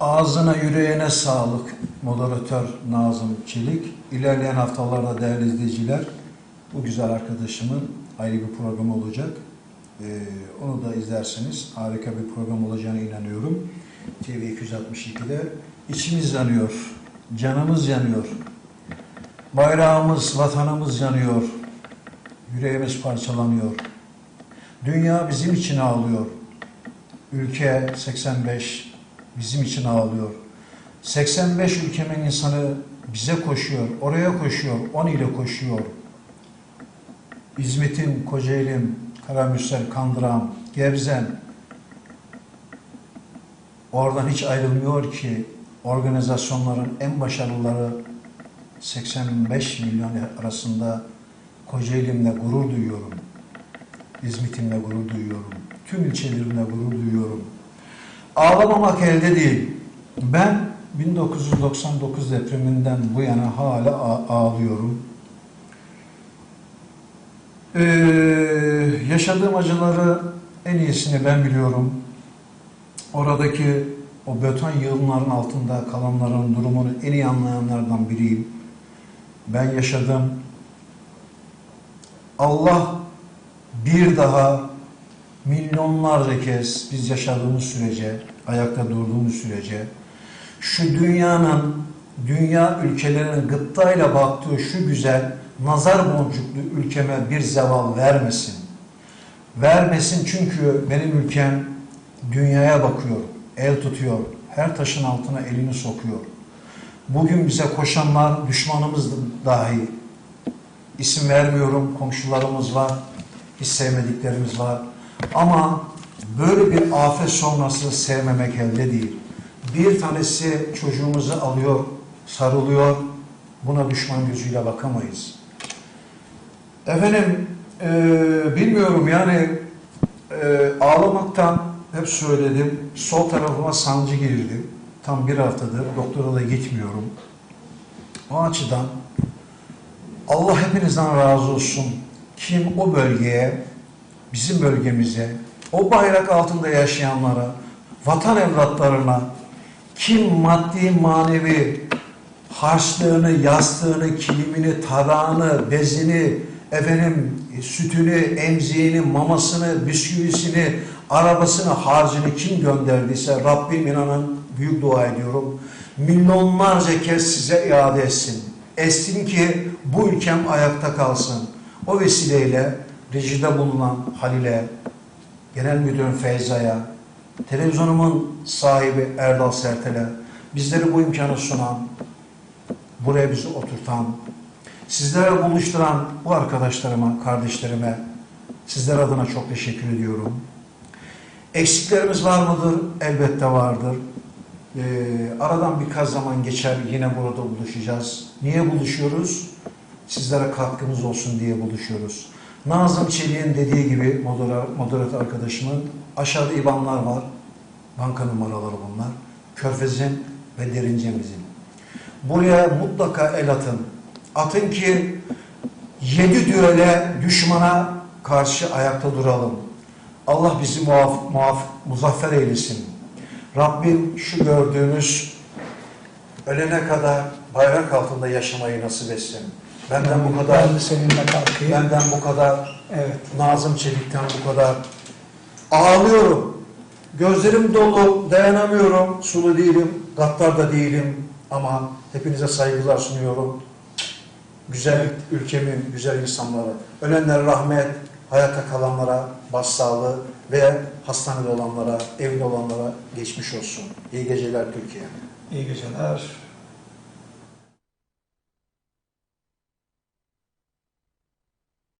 Ağzına yüreğine sağlık moderatör Nazım Çelik. İlerleyen haftalarda değerli izleyiciler bu güzel arkadaşımın ayrı bir programı olacak. Ee, onu da izlerseniz harika bir program olacağına inanıyorum. TV 262'de içimiz yanıyor, canımız yanıyor. Bayrağımız, vatanımız yanıyor. Yüreğimiz parçalanıyor. Dünya bizim için ağlıyor. Ülke 85 bizim için ağlıyor. 85 ülkemin insanı bize koşuyor, oraya koşuyor, on ile koşuyor. İzmit'in, Kocaeli'm, Karamürsel, Kandıran, Gebzen oradan hiç ayrılmıyor ki organizasyonların en başarılıları 85 milyon arasında Kocaeli'mle gurur duyuyorum. İzmit'imle gurur duyuyorum. Tüm ilçelerimle gurur duyuyorum. Ağlamamak elde değil. Ben 1999 depreminden bu yana hala ağ- ağlıyorum. Ee, yaşadığım acıları en iyisini ben biliyorum. Oradaki o beton yığınların altında kalanların durumunu en iyi anlayanlardan biriyim. Ben yaşadım. Allah bir daha milyonlarca kez biz yaşadığımız sürece, ayakta durduğumuz sürece şu dünyanın, dünya ülkelerinin gıptayla baktığı şu güzel nazar boncuklu ülkeme bir zeval vermesin. Vermesin çünkü benim ülkem dünyaya bakıyor, el tutuyor, her taşın altına elini sokuyor. Bugün bize koşanlar düşmanımız dahi. İsim vermiyorum, komşularımız var, hiç sevmediklerimiz var. Ama böyle bir afet sonrası sevmemek elde değil. Bir tanesi çocuğumuzu alıyor, sarılıyor, buna düşman gözüyle bakamayız. Efendim, eee, bilmiyorum yani eee, ağlamaktan hep söyledim, sol tarafıma sancı girdi. Tam bir haftadır doktora da gitmiyorum. O açıdan Allah hepinizden razı olsun. Kim o bölgeye, bizim bölgemize, o bayrak altında yaşayanlara, vatan evlatlarına, kim maddi manevi harçlığını, yastığını, kilimini, tarağını, bezini, efendim sütünü, emziğini, mamasını, bisküvisini, arabasını, harcını kim gönderdiyse Rabbim inanın büyük dua ediyorum. Milyonlarca kez size iade etsin. Etsin ki bu ülkem ayakta kalsın. O vesileyle rejide bulunan Halil'e, Genel Müdürüm Feyza'ya, televizyonumun sahibi Erdal Sertel'e, bizleri bu imkanı sunan, buraya bizi oturtan, sizlere buluşturan bu arkadaşlarıma, kardeşlerime, sizler adına çok teşekkür ediyorum. Eksiklerimiz var mıdır? Elbette vardır. Ee, aradan birkaç zaman geçer yine burada buluşacağız. Niye buluşuyoruz? Sizlere katkımız olsun diye buluşuyoruz. Nazım Çelik'in dediği gibi moderatör arkadaşımın aşağıda IBAN'lar var. Banka numaraları bunlar. Körfez'in ve Derince'mizin. Buraya mutlaka el atın. Atın ki yedi düğele düşmana karşı ayakta duralım. Allah bizi muaf, muaf, muzaffer eylesin. Rabbim şu gördüğünüz ölene kadar bayrak altında yaşamayı nasip etsin. Benden bu kadar, Ben seninle kalkayım. benden bu kadar, Evet. Nazım Çelik'ten bu kadar. Ağlıyorum. Gözlerim dolu, dayanamıyorum. Sulu değilim, gattar da değilim. Ama hepinize saygılar sunuyorum. Güzel ülkemin, güzel insanlara, ölenlere rahmet, hayatta kalanlara başsağlığı ve hastanede olanlara, evli olanlara geçmiş olsun. İyi geceler Türkiye. İyi geceler.